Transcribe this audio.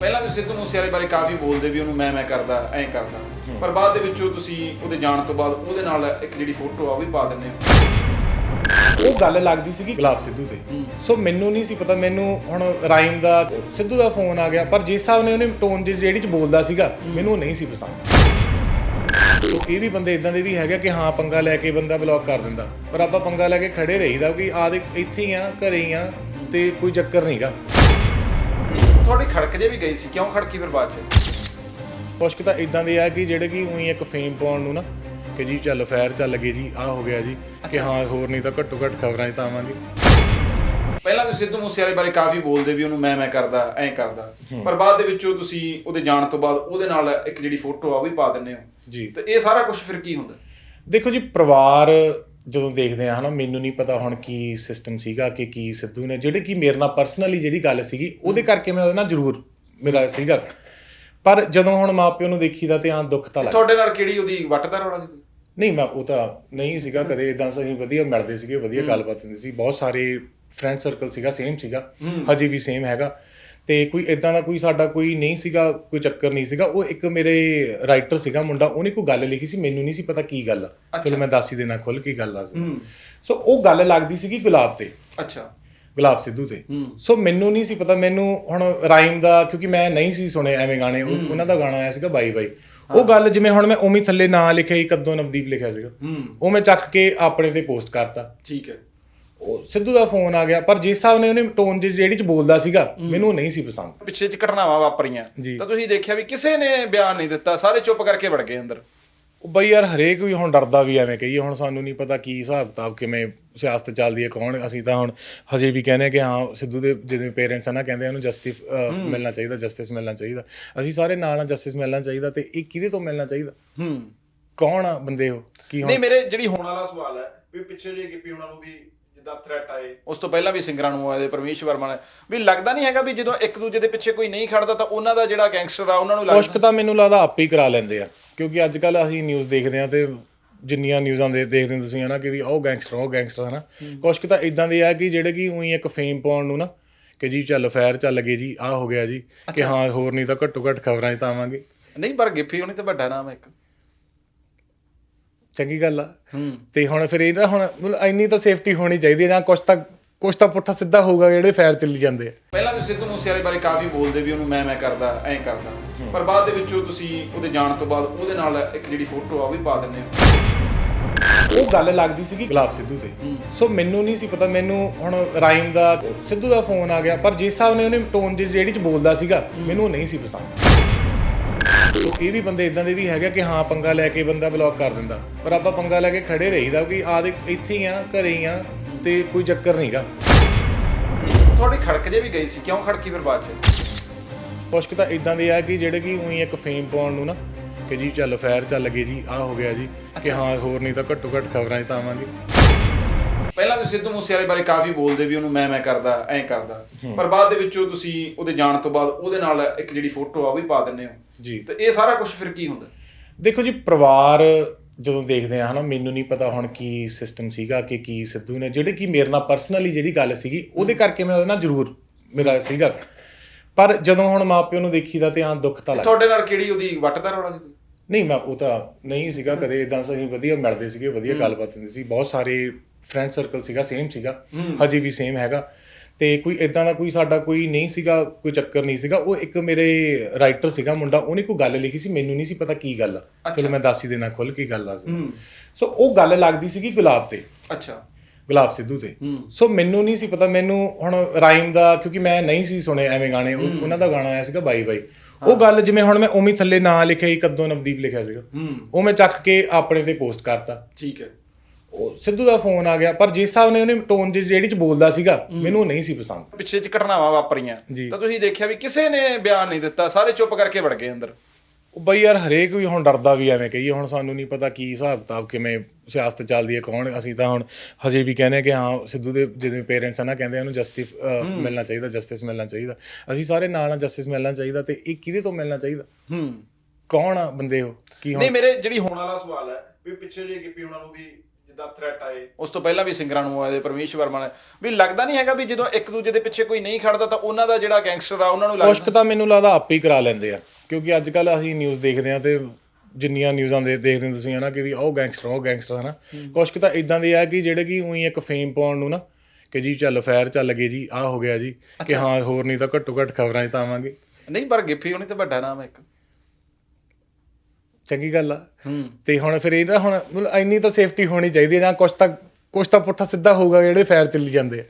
ਪਹਿਲਾਂ ਤੁਸੀਂ ਸਿੱਧੂ ਮੂਸੇਵਾਲੇ ਬਾਰੇ ਕਾਫੀ ਬੋਲਦੇ ਵੀ ਉਹਨੂੰ ਮੈਂ ਮੈਂ ਕਰਦਾ ਐਂ ਕਰਦਾ। ਪਰ ਬਾਅਦ ਦੇ ਵਿੱਚੋਂ ਤੁਸੀਂ ਉਹਦੇ ਜਾਣ ਤੋਂ ਬਾਅਦ ਉਹਦੇ ਨਾਲ ਇੱਕ ਜਿਹੜੀ ਫੋਟੋ ਆ ਉਹ ਵੀ ਪਾ ਦਿੰਦੇ ਹੋ। ਉਹ ਗੱਲ ਲੱਗਦੀ ਸੀਗੀ ਗੁਲਾਬ ਸਿੱਧੂ ਤੇ। ਸੋ ਮੈਨੂੰ ਨਹੀਂ ਸੀ ਪਤਾ ਮੈਨੂੰ ਹੁਣ ਰਾਈਮ ਦਾ ਸਿੱਧੂ ਦਾ ਫੋਨ ਆ ਗਿਆ ਪਰ ਜਿਸ ਹਿਸਾਬ ਨੇ ਉਹਨੇ ਟੋਨ ਜਿਹੜੀ ਚ ਬੋਲਦਾ ਸੀਗਾ ਮੈਨੂੰ ਉਹ ਨਹੀਂ ਸੀ ਪਸੰਦ। ਸੋ ਇਹ ਵੀ ਬੰਦੇ ਇਦਾਂ ਦੇ ਵੀ ਹੈਗੇ ਕਿ ਹਾਂ ਪੰਗਾ ਲੈ ਕੇ ਬੰਦਾ ਬਲੌਕ ਕਰ ਦਿੰਦਾ। ਪਰ ਆਪਾਂ ਪੰਗਾ ਲੈ ਕੇ ਖੜੇ ਰਹੀਦਾ ਕਿ ਆ ਦੇ ਇੱਥੇ ਹੀ ਆ ਘਰੇ ਹੀ ਆ ਤੇ ਕੋਈ ਚੱਕਰ ਨਹੀਂਗਾ ਤੁਹਾਡੀ ਖੜਕ ਜੇ ਵੀ ਗਈ ਸੀ ਕਿਉਂ ਖੜਕੀ ਫਿਰ ਬਾਅਦ ਚ? ਕੁਛ ਕੁ ਤਾਂ ਇਦਾਂ ਦੇ ਆ ਕਿ ਜਿਹੜੇ ਕਿ ਉਹੀ ਇੱਕ ਫੇਮ ਪਾਉਣ ਨੂੰ ਨਾ ਕਿ ਜੀ ਚੱਲ ਫੈਰ ਚੱਲ ਗਏ ਜੀ ਆ ਹੋ ਗਿਆ ਜੀ ਕਿ ਹਾਂ ਹੋਰ ਨਹੀਂ ਤਾਂ ਘੱਟੋ ਘੱਟ ਖਬਰਾਂ 'ਚ ਤਾਂ ਆਵਾਂਗੇ ਪਹਿਲਾਂ ਤੁਸੀਂ ਸਿੱਧੂ ਮੂਸੇਵਾਲੇ ਬਾਰੇ ਕਾਫੀ ਬੋਲਦੇ ਵੀ ਉਹਨੂੰ ਮੈਂ ਮੈਂ ਕਰਦਾ ਐਂ ਕਰਦਾ। ਪਰ ਬਾਅਦ ਦੇ ਵਿੱਚੋਂ ਤੁਸੀਂ ਉਹਦੇ ਜਾਣ ਤੋਂ ਬਾਅਦ ਉਹਦੇ ਨਾਲ ਇੱਕ ਜਿਹੜੀ ਫੋਟੋ ਆ ਉਹ ਵੀ ਪਾ ਦਿੰਦੇ ਹੋ। ਜੀ। ਤੇ ਇਹ ਸਾਰਾ ਕੁਝ ਫਿਰ ਕੀ ਹੁੰਦਾ? ਦੇਖੋ ਜੀ ਪਰਿਵਾਰ ਜਦੋਂ ਦੇਖਦੇ ਆ ਹਨਾ ਮੈਨੂੰ ਨਹੀਂ ਪਤਾ ਹੁਣ ਕੀ ਸਿਸਟਮ ਸੀਗਾ ਕਿ ਕੀ ਸਿੱਧੂ ਨੇ ਜਿਹੜੇ ਕਿ ਮੇਰੇ ਨਾਲ ਪਰਸਨਲੀ ਜਿਹੜੀ ਗੱਲ ਸੀਗੀ ਉਹਦੇ ਕਰਕੇ ਮੈਂ ਉਹਦੇ ਨਾਲ ਜ਼ਰੂਰ ਮੇਰਾ ਸੀਗਾ। ਪਰ ਜਦੋਂ ਹੁਣ ਮਾਪਿਓ ਨੂੰ ਦੇਖੀਦਾ ਤੇ ਆਂ ਦੁੱਖ ਤਾਂ ਲੱਗਦਾ ਤੁਹਾਡੇ ਨਾਲ ਕਿਹੜੀ ਉਹਦੀ ਵੱਟ ਦਾ ਰੌਲਾ ਸੀ? ਨਹੀਂ ਮੈਂ ਉਹ ਤਾਂ ਨਹੀਂ ਸੀਗਾ ਕਦੇ ਇਦਾਂ ਅਸੀਂ ਵਧੀਆ ਮਿਲਦੇ ਸੀਗੇ ਵਧੀਆ ਗੱਲਬਾਤ ਹੁੰਦੀ ਸੀ। ਬਹੁਤ ਸਾਰੇ ਫਰੈਂਡ ਸਰਕਲ ਸੀਗਾ ਸੇਮ ਸੀਗਾ। ਹਜੇ ਵੀ ਸੇਮ ਹੈਗਾ। ਤੇ ਕੋਈ ਇਦਾਂ ਦਾ ਕੋਈ ਸਾਡਾ ਕੋਈ ਨਹੀਂ ਸੀਗਾ ਕੋਈ ਚੱਕਰ ਨਹੀਂ ਸੀਗਾ। ਉਹ ਇੱਕ ਮੇਰੇ ਰਾਈਟਰ ਸੀਗਾ ਮੁੰਡਾ ਉਹਨੇ ਕੋਈ ਗੱਲ ਲਿਖੀ ਸੀ ਮੈਨੂੰ ਨਹੀਂ ਸੀ ਪਤਾ ਕੀ ਗੱਲ ਆ। ਚਲੋ ਮੈਂ ਦੱਸ ਹੀ ਦੇਣਾ ਖੁੱਲ ਕੀ ਗੱਲ ਦੱਸ ਸੋ ਉਹ ਗੱਲ ਲੱਗਦੀ ਸੀਗੀ ਗੁਲਾਬ ਤੇ। ਅੱਛਾ। ਗੁਲਾਬ ਸਿੱਧੂ ਤੇ। ਸੋ ਮੈਨੂੰ ਨਹੀਂ ਸੀ ਪਤਾ ਮੈਨੂੰ ਹੁਣ ਰਾਈਮ ਦਾ ਕਿਉਂਕਿ ਮੈਂ ਨਹੀਂ ਸੀ ਸੁਣੇ ਐਵੇਂ ਗਾਣੇ ਉਹ- ਉਹਨਾਂ ਦਾ ਗਾਣਾ ਆਇਆ ਸੀਗਾ ਬਾਈ ਬਾਈ। ਉਹ ਗੱਲ ਜਿਵੇਂ ਹੁਣ ਮੈਂ ਉਮੀ ਥੱਲੇ ਨਾਂ ਲਿਖਿਆ ਸੀ ਕਦੋਂ ਨਵਦੀਪ ਲਿਖਿਆ ਸੀਗਾ। ਉਹ ਮੈਂ ਚੱਕ ਕੇ ਆਪਣੇ ਤੇ ਪੋਸਟ ਕਰਤਾ। ਠੀਕ ਹੈ। ਉਹ ਸਿੱਧੂ ਦਾ ਫੋਨ ਆ ਗਿਆ ਪਰ ਜਿਸ ਹਿਸਾਬ ਨੇ ਉਹਨੇ ਟੋਨ ਜਿਹੜੀ ਚ ਬੋਲਦਾ ਸੀਗਾ ਮੈਨੂੰ ਉਹ ਨਹੀਂ ਸੀ ਪਸੰਦ। ਪਿੱਛੇ ਚ ਘਟਨਾਵਾਂ ਵਾਪਰੀਆਂ। ਜੀ। ਤਾਂ ਤੁਸੀਂ ਦੇਖਿਆ ਵੀ ਕਿਸੇ ਨੇ ਬਿਆਨ ਨਹੀਂ ਦਿੱਤਾ ਸਾਰੇ ਚੁੱਪ ਕਰਕੇ ਵੜ ਗਏ ਅੰਦਰ। ਉਹ ਬਈ ਯਾਰ ਹਰੇਕ ਵੀ ਹੁਣ ਡਰਦਾ ਵੀ ਐਵੇਂ ਕਹੀਏ ਹੁਣ ਸਾਨੂੰ ਨਹੀਂ ਪਤਾ ਕੀ ਹਿਸਾਬ ਕਿਤਾਬ ਕਿਵੇਂ ਸਿਆਸਤ ਚੱਲਦੀ ਹੈ ਕੌਣ ਅਸੀਂ ਤਾਂ ਹੁਣ ਹਜੇ ਵੀ ਕਹਿੰਦੇ ਕਿ ਹਾਂ ਸਿੱਧੂ ਦੇ ਜਿਵੇਂ ਪੇਰੈਂਟਸ ਆ ਨਾ ਕਹਿੰਦੇ ਆ ਉਹਨੂੰ ਜਸਟਿਸ ਮਿਲਣਾ ਚਾਹੀਦਾ ਜਸਟਿਸ ਮਿਲਣਾ ਚਾਹੀਦਾ। ਅਸੀਂ ਸਾਰੇ ਨਾਲ ਨਾਲ ਜਸਟਿਸ ਮਿਲਣਾ ਚਾਹੀਦਾ ਤੇ ਇਹ ਕਿਹਦੇ ਤੋਂ ਮਿਲਣਾ ਚਾਹੀਦਾ? ਹੂੰ। ਕੌਣ ਆ ਬੰਦੇ ਉਹ? ਕੀ ਹੁਣ? ਨਹੀਂ ਮੇਰੇ ਜਿਹੜੀ ਹੋਣ ਵਾਲਾ ਸਵਾਲ ਹੈ ਵੀ ਪਿੱਛੇ ਜੇ ਗਿੱਪੀ ਉਹਨਾਂ ਨੂੰ ਵੀ ਜਿੱਦਾਂ ਥ੍ਰੈਟ ਆਏ। ਉਸ ਤੋਂ ਪਹਿਲਾਂ ਵੀ ਸਿੰਗਰਾਂ ਨੂੰ ਆਏ ਪਰਮੇਸ਼ ਵਰਮਾ ਨੇ। ਵੀ ਲੱਗਦਾ ਨਹੀਂ ਹੈਗਾ ਵੀ ਜਦੋਂ ਇੱਕ ਦੂਜੇ ਦੇ ਪਿੱਛੇ ਕੋਈ ਨਹੀਂ ਖੜਦਾ ਤਾਂ ਉਹਨਾਂ ਦਾ ਜਿਹੜਾ ਗੈਂਗਸਟਰ ਆ ਉਹਨਾਂ ਨੂੰ ਲੱਗਦਾ। ਕੁਛ ਕੁ ਤਾਂ ਮੈਨੂੰ ਲੱਗਦਾ ਆਪੇ ਹੀ ਕਰਾ ਲੈਂਦੇ ਆ। ਕਿਉਂਕਿ ਅੱਜ ਕੱਲ ਅਸੀਂ ਨਿਊਜ਼ ਦੇਖਦੇ ਆ ਤੇ ਜਿੰਨੀਆਂ ਨਿਊਜ਼ਾਂ ਦੇ ਦੇਖਦੇ ਹੋ ਤੁਸੀਂ ਹਨਾ ਕਿ ਵੀ ਉਹ ਗੈਂਗਸਟਰ ਉਹ ਗੈਂਗਸਟਰ ਹਨਾ। ਕੁਛ ਕੁ ਤਾਂ ਇਦਾਂ ਦੇ ਆ ਕਿ ਜਿਹੜੇ ਕਿ ਉਹੀ ਇੱਕ ਫੇਮ ਪਾਉਣ ਨੂੰ ਨਾ ਕਿ ਜੀ ਚੱਲ ਫੈਰ ਚੱਲ ਗਏ ਜੀ ਆ ਹੋ ਗਿਆ ਜੀ ਕਿ ਹਾਂ ਹੋਰ ਨਹੀਂ ਤਾਂ ਘੱਟੋ ਘੱਟ ਖਬਰਾਂ 'ਚ ਤਾਂ ਆਵਾਂਗੇ। ਨਹੀਂ ਪਰ ਗਿੱਪੀ ਹੋਣੀ ਤਾਂ ਵੱਡਾ ਨਾਮ ਹੈ ਇੱਕ। ਚੰਗੀ ਗੱਲ ਆ। ਤੇ ਹੁਣ ਫਿਰ ਇਹਦਾ ਹੁਣ ਮਤਲਬ ਇੰਨੀ ਤਾਂ ਸੇਫਟੀ ਹੋਣੀ ਚਾਹੀਦੀ ਹੈ ਜਾਂ ਕੁਛ ਤਾਂ ਕੁਛ ਤਾਂ ਪੁੱਠਾ ਸਿੱਧਾ ਹੋਊਗਾ ਜਿਹੜੇ ਫੈਰ ਚੱਲੀ ਜਾਂਦੇ ਆ। ਪਹਿਲਾਂ ਤੁਸੀਂ ਸਿੱਧੂ ਮੂਸੇਵਾਲੇ ਬਾਰੇ ਕਾਫੀ ਬੋਲਦੇ ਵੀ ਉਹਨੂੰ ਮੈਂ ਮੈਂ ਕਰਦਾ ਐਂ ਕਰਦਾ। ਪਰ ਬਾਅਦ ਦੇ ਵਿੱਚੋਂ ਤੁਸੀਂ ਉਹਦੇ ਜਾਣ ਤੋਂ ਬਾਅਦ ਉਹਦੇ ਨਾਲ ਇੱਕ ਜਿਹੜੀ ਫੋਟੋ ਆ ਉਹ ਵੀ ਪਾ ਦਿੰਦੇ ਹੋ। ਉਹ ਗੱਲ ਲੱਗਦੀ ਸੀਗੀ ਗੁਲਾਬ ਸਿੱਧੂ ਤੇ। ਸੋ ਮੈਨੂੰ ਨਹੀਂ ਸੀ ਪਤਾ ਮੈਨੂੰ ਹੁਣ ਰਾਈਮ ਦਾ ਸਿੱਧੂ ਦਾ ਫੋਨ ਆ ਗਿਆ ਪਰ ਜਿਸ ਹਿਸਾਬ ਨੇ ਉਹਨੇ ਟੋਨ ਜਿਹੜੀ ਚ ਬੋਲਦਾ ਸੀਗਾ ਮੈਨੂੰ ਉਹ ਨਹੀਂ ਸੀ ਪਸੰਦ। ਸੋ ਇਹ ਵੀ ਬੰਦੇ ਇਦਾਂ ਦੇ ਵੀ ਹੈਗੇ ਕਿ ਹਾਂ ਪੰਗਾ ਲੈ ਕੇ ਬੰਦਾ ਬਲੌਕ ਕਰ ਦਿੰਦਾ। ਪਰ ਆਪਾਂ ਪੰਗਾ ਲੈ ਕੇ ਖੜੇ ਰਹੀਦਾ ਕਿ ਆ ਦੇ ਇੱਥੇ ਹੀ ਆ ਘਰੇ ਹੀ ਆ ਤੇ ਕੋਈ ਚੱਕਰ ਨਹੀਂਗਾ ਤੁਹਾਡੀ ਖੜਕ ਜੇ ਵੀ ਗਈ ਸੀ ਕਿਉਂ ਖੜਕੀ ਫਿਰ ਬਾਅਦ ਚ? ਕੁਛ ਕੁ ਤਾਂ ਇਦਾਂ ਦੇ ਆ ਕਿ ਜਿਹੜੇ ਕਿ ਉਹੀ ਇੱਕ ਫੇਮ ਪਾਉਣ ਨੂੰ ਨਾ ਕਿ ਜੀ ਚੱਲ ਫੈਰ ਚੱਲ ਗਏ ਜੀ ਆ ਹੋ ਗਿਆ ਜੀ ਕਿ ਹਾਂ ਹੋਰ ਨਹੀਂ ਤਾਂ ਘੱਟੋ ਘੱਟ ਖਬਰਾਂ 'ਚ ਤਾਂ ਆਵਾਂਗੇ। ਪਹਿਲਾਂ ਤੁਸੀਂ ਸਿੱਧੂ ਮੂਸੇਵਾਲੇ ਬਾਰੇ ਕਾਫੀ ਬੋਲਦੇ ਵੀ ਉਹਨੂੰ ਮੈਂ ਮੈਂ ਕਰਦਾ ਐਂ ਕਰਦਾ। ਪਰ ਬਾਅਦ ਦੇ ਵਿੱਚੋਂ ਤੁਸੀਂ ਉਹਦੇ ਜਾਣ ਤੋਂ ਬਾਅਦ ਉਹਦੇ ਨਾਲ ਇੱਕ ਜਿਹੜੀ ਫੋਟੋ ਆ ਉਹ ਵੀ ਪਾ ਦਿੰਦੇ ਹੋ। ਜੀ। ਤੇ ਇਹ ਸਾਰਾ ਕੁਝ ਫਿਰ ਕੀ ਹੁੰਦਾ? ਦੇਖੋ ਜੀ ਪਰਿਵਾਰ ਜਦੋਂ ਦੇਖਦੇ ਆ ਹਨਾ ਮੈਨੂੰ ਨਹੀਂ ਪਤਾ ਹੁਣ ਕੀ ਸਿਸਟਮ ਸੀਗਾ ਕਿ ਕੀ ਸਿੱਧੂ ਨੇ ਜਿਹੜੇ ਕਿ ਮੇਰੇ ਨਾਲ ਪਰਸਨਲੀ ਜਿਹੜੀ ਗੱਲ ਸੀਗੀ ਉਹਦੇ ਕਰਕੇ ਮੈਂ ਉਹਦੇ ਨਾਲ ਜ਼ਰੂਰ ਮੇਰਾ ਸੀਗਾ। ਪਰ ਜਦੋਂ ਹੁਣ ਮਾਪਿਓ ਨੂੰ ਦੇਖੀਦਾ ਤੇ ਆਂ ਦੁੱਖ ਤਾਂ ਲੱਗਦਾ ਤੁਹਾਡੇ ਨਾਲ ਕਿਹੜੀ ਉਹਦੀ ਵੱਟ ਦਾ ਰੌਲਾ ਸੀ? ਨਹੀਂ ਮੈਂ ਉਹ ਤਾਂ ਨਹੀਂ ਸੀਗਾ ਕਦੇ ਇਦਾਂ ਅਸੀਂ ਵਧੀਆ ਮਿਲਦੇ ਸੀਗੇ ਵਧੀਆ ਗੱਲਬਾਤ ਹੁੰਦੀ ਸੀ। ਬਹੁਤ ਸਾਰੇ ਫਰੈਂਡ ਸਰਕਲ ਸੀਗਾ ਸੇਮ ਸੀਗਾ। ਹਜੇ ਵੀ ਸੇਮ ਹੈਗਾ। ਤੇ ਕੋਈ ਇਦਾਂ ਦਾ ਕੋਈ ਸਾਡਾ ਕੋਈ ਨਹੀਂ ਸੀਗਾ ਕੋਈ ਚੱਕਰ ਨਹੀਂ ਸੀਗਾ। ਉਹ ਇੱਕ ਮੇਰੇ ਰਾਈਟਰ ਸੀਗਾ ਮੁੰਡਾ ਉਹਨੇ ਕੋਈ ਗੱਲ ਲਿਖੀ ਸੀ ਮੈਨੂੰ ਨਹੀਂ ਸੀ ਪਤਾ ਕੀ ਗੱਲ ਆ। ਚਲੋ ਮੈਂ ਦੱਸ ਹੀ ਦੇਣਾ ਖੁੱਲ ਕੀ ਗੱਲ ਦੱਸ ਦੇਣਾ ਸੋ ਉਹ ਗੱਲ ਲੱਗਦੀ ਸੀਗੀ ਗੁਲਾਬ ਤੇ। ਅੱਛਾ। ਗੁਲਾਬ ਸਿੱਧੂ ਤੇ। ਸੋ ਮੈਨੂੰ ਨਹੀਂ ਸੀ ਪਤਾ ਮੈਨੂੰ ਹੁਣ ਰਾਈਮ ਦਾ ਕਿਉਂਕਿ ਮੈਂ ਨਹੀਂ ਸੀ ਸੁਣੇ ਐਵੇਂ ਗਾਣੇ ਉਹ- ਉਹਨਾਂ ਦਾ ਗਾਣਾ ਆਇਆ ਸੀਗਾ ਬਾਈ ਬਾਈ। ਉਹ ਗੱਲ ਜਿਵੇਂ ਹੁਣ ਮੈਂ ਉਮੀ ਥੱਲੇ ਨਾਂ ਲਿਖਿਆ ਸੀ ਕਦੋਂ ਨਵਦੀਪ ਲਿਖਿਆ ਸੀਗਾ। ਉਹ ਮੈਂ ਚੱਕ ਕੇ ਆਪਣੇ ਤੇ ਪੋਸਟ ਕਰਤਾ। ਠੀਕ ਹੈ। ਉਹ ਸਿੱਧੂ ਦਾ ਫੋਨ ਆ ਗਿਆ ਪਰ ਜਿਸ ਹਿਸਾਬ ਨੇ ਉਹਨੇ ਟੋਨ ਜਿਹੜੀ ਚ ਬੋਲਦਾ ਸੀਗਾ ਮੈਨੂੰ ਉਹ ਨਹੀਂ ਸੀ ਪਸੰਦ। ਪਿੱਛੇ ਚ ਘਟਨਾਵਾਂ ਵਾਪਰੀਆਂ। ਜੀ। ਤਾਂ ਤੁਸੀਂ ਦੇਖਿਆ ਵੀ ਕਿਸੇ ਨੇ ਬਿਆਨ ਨਹੀਂ ਦਿੱਤਾ ਸਾਰੇ ਚੁੱਪ ਕਰਕੇ ਵੜ ਗਏ ਅੰਦਰ। ਉਹ ਬਈ ਯਾਰ ਹਰੇਕ ਵੀ ਹੁਣ ਡਰਦਾ ਵੀ ਐਵੇਂ ਕਹੀਏ ਹੁਣ ਸਾਨੂੰ ਨਹੀਂ ਪਤਾ ਕੀ ਹਿਸਾਬ ਕਿਤਾਬ ਕਿਵੇਂ ਸਿਆਸਤ ਚੱਲਦੀ ਹੈ ਕੌਣ ਅਸੀਂ ਤਾਂ ਹੁਣ ਹਜੇ ਵੀ ਕਹਿੰਦੇ ਆ ਕਿ ਹਾਂ ਸਿੱਧੂ ਦੇ ਜਿਵੇਂ ਪੇਰੈਂਟਸ ਆ ਨਾ ਕਹਿੰਦੇ ਆ ਉਹਨੂੰ ਜਸਟਿਸ ਮਿਲਣਾ ਚਾਹੀਦਾ ਜਸਟਿਸ ਮਿਲਣਾ ਚਾਹੀਦਾ। ਅਸੀਂ ਸਾਰੇ ਨਾਲ ਨਾਲ ਜਸਟਿਸ ਮਿਲਣਾ ਚਾਹੀਦਾ ਤੇ ਇਹ ਕਿਹਦੇ ਤੋਂ ਮਿਲਣਾ ਚਾਹੀਦਾ? ਹੂੰ। ਕੌਣ ਆ ਬੰਦੇ ਉਹ? ਕੀ ਹੁਣ? ਨਹੀਂ ਮੇਰੇ ਜਿਹੜੀ ਹੋਣ ਵਾਲਾ ਸਵਾਲ ਹੈ ਵੀ ਪਿੱਛੇ ਜੇ ਗਿੱਪੀ ਉਹਨਾਂ ਨੂੰ ਵੀ ਜਿੱਦਾਂ ਥ੍ਰੈਟ ਆਏ। ਉਸ ਤੋਂ ਪਹਿਲਾਂ ਵੀ ਸਿੰਗਰਾਂ ਨੂੰ ਆਏ ਪਰਮੇਸ਼ ਵਰਮਾ ਨੇ। ਵੀ ਲੱਗਦਾ ਨਹੀਂ ਹੈਗਾ ਵੀ ਜਦੋਂ ਇੱਕ ਦੂਜੇ ਦੇ ਪਿੱਛੇ ਕੋਈ ਨਹੀਂ ਖੜਦਾ ਤਾਂ ਉਹਨਾਂ ਦਾ ਜਿਹੜਾ ਗੈਂਗਸਟਰ ਆ ਉਹਨਾਂ ਨੂੰ ਲੱਗਦਾ। ਕੁਛ ਕੁ ਤਾਂ ਮੈਨੂੰ ਲੱਗਦਾ ਆਪੇ ਹੀ ਕਰਾ ਲੈਂਦੇ ਆ। ਕਿਉਂਕਿ ਅੱਜ ਕੱਲ ਅਸੀਂ ਨਿਊਜ਼ ਦੇਖਦੇ ਆ ਤੇ ਜਿੰਨੀਆਂ ਨਿਊਜ਼ਾਂ ਦੇ ਦੇਖਦੇ ਤੁਸੀਂ ਹਨਾ ਕਿ ਵੀ ਉਹ ਗੈਂਗਸਟਰ ਉਹ ਗੈਂਗਸਟਰ ਹਨਾ। ਕੁਛ ਕੁ ਤਾਂ ਇਦਾਂ ਦੇ ਆ ਕਿ ਜਿਹੜੇ ਕਿ ਉਹੀ ਇੱਕ ਫੇਮ ਪਾਉਣ ਨੂੰ ਨਾ ਕਿ ਜੀ ਚੱਲ ਫੈਰ ਚੱਲ ਗਏ ਜੀ ਆਹ ਹੋ ਗਿਆ ਜੀ। ਕਿ ਹਾਂ ਹੋਰ ਨਹੀਂ ਤਾਂ ਘੱਟੋ ਘੱਟ ਖਬਰਾਂ 'ਚ ਤਾਂ ਆਵਾਂਗੇ। ਨਹੀਂ ਪਰ ਗਿੱਫੀ ਹੋਣੀ ਤਾਂ ਵੱਡਾ ਨਾਮ ਹੈ ਇੱਕ। ਚੰਗੀ ਗੱਲ ਆ। ਤੇ ਹੁਣ ਫਿਰ ਇਹਦਾ ਹੁਣ ਮਤਲਬ ਇੰਨੀ ਤਾਂ ਸੇਫਟੀ ਹੋਣੀ ਚਾਹੀਦੀ ਹੈ ਜਾਂ ਕੁਛ ਤਾਂ ਕੁਛ ਤਾਂ ਪੁੱਠਾ ਸਿੱਧਾ ਹੋਊਗਾ ਜਿਹੜੇ ਫੈਰ ਚੱਲੀ ਜਾਂਦੇ ਆ।